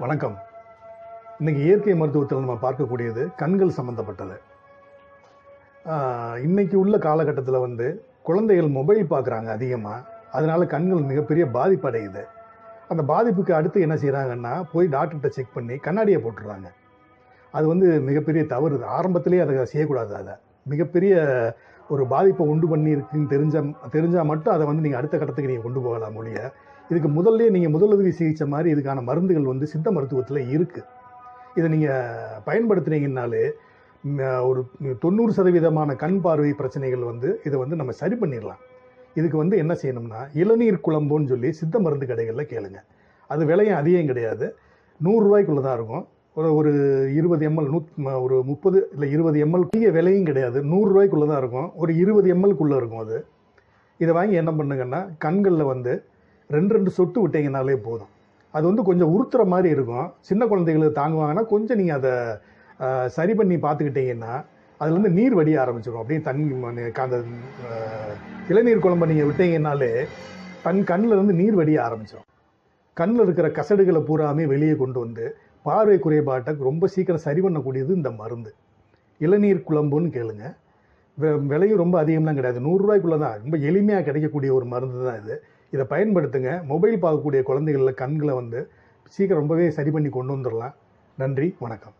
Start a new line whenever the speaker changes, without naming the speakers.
வணக்கம். இன்னைக்கு இயற்கை மருத்துவத்தில் நம்ம பார்க்கக்கூடியது கண்கள் சம்மந்தப்பட்டது இன்றைக்கி இன்னைக்கு உள்ள காலகட்டத்தில் வந்து குழந்தைகள் மொபைல் பார்க்குறாங்க அதிகமாக அதனால கண்கள் மிகப்பெரிய பாதிப்பு அடையுது. அந்த பாதிப்புக்கு அடுத்து என்ன செய்கிறாங்கன்னா போய் டாக்டர்கிட்ட செக் பண்ணி கண்ணாடியை போட்டுடுறாங்க. அது வந்து மிகப்பெரிய தவறு. ஆரம்பத்திலேயே அதை செய்யக்கூடாது அதை. மிகப்பெரிய ஒரு பாதிப்பை உண்டு பண்ணி இருக்குன்னு தெரிஞ்ச தெரிஞ்சால் மட்டும் அதை வந்து நீங்கள் அடுத்த கட்டத்துக்கு நீங்கள் கொண்டு போகலாம் மொழிய இதுக்கு முதல்ல நீங்கள் முதலுதவி சிகிச்சை மாதிரி இதுக்கான மருந்துகள் வந்து சித்த மருத்துவத்தில் இருக்குது இதை நீங்கள் பயன்படுத்துனீங்கன்னாலே ஒரு தொண்ணூறு சதவீதமான கண் பார்வை பிரச்சனைகள் வந்து இதை வந்து நம்ம சரி பண்ணிடலாம். இதுக்கு வந்து என்ன செய்யணும்னா இளநீர் குழம்புன்னு சொல்லி சித்த மருந்து கடைகளில் கேளுங்க. அது விலையும் அதிகம் கிடையாது. நூறுரூவாய்க்குள்ளே தான் இருக்கும். ஒரு ஒரு இருபது எம்எல் நூத் ஒரு முப்பது இல்லை இருபது எம்எல் அதிக விலையும் கிடையாது. நூறுரூவாய்க்குள்ளே தான் இருக்கும். ஒரு இருபது எம்எல்குள்ளே இருக்கும் அது. இதை வாங்கி என்ன பண்ணுங்கன்னா கண்களில் வந்து ரெண்டு ரெண்டு சொட்டு விட்டீங்கனாலே போதும். அது வந்து கொஞ்சம் உறுத்துற மாதிரி இருக்கும். சின்ன குழந்தைகளுக்கு தாங்குவாங்கன்னா கொஞ்சம் நீங்கள் அதை சரி பண்ணி பார்த்துக்கிட்டீங்கன்னா அதுலேருந்து நீர் வடிய ஆரம்பிச்சிடும். அப்படியே தண்ணி அந்த இளநீர் குழம்பை நீங்கள் விட்டீங்கன்னாலே தன் கண்ணில் இருந்து நீர் வடிய ஆரம்பிச்சிடும். கண்ணில் இருக்கிற கசடுகளை பூராமே வெளியே கொண்டு வந்து பார்வை குறைபாட்டை ரொம்ப சீக்கிரம் சரி பண்ணக்கூடியது இந்த மருந்து. இளநீர் குழம்புன்னு கேளுங்க. விலையும் ரொம்ப அதிகம்லாம் கிடையாது. நூறுரூவாய்க்குள்ளே தான் ரொம்ப எளிமையாக கிடைக்கக்கூடிய ஒரு மருந்து தான் இது. இதை பயன்படுத்துங்க. மொபைல் பார்க்கக்கூடிய குழந்தைகளில் கண்களை வந்து சீக்கிரம் ரொம்பவே சரி பண்ணி கொண்டு வந்துடலாம். நன்றி வணக்கம்.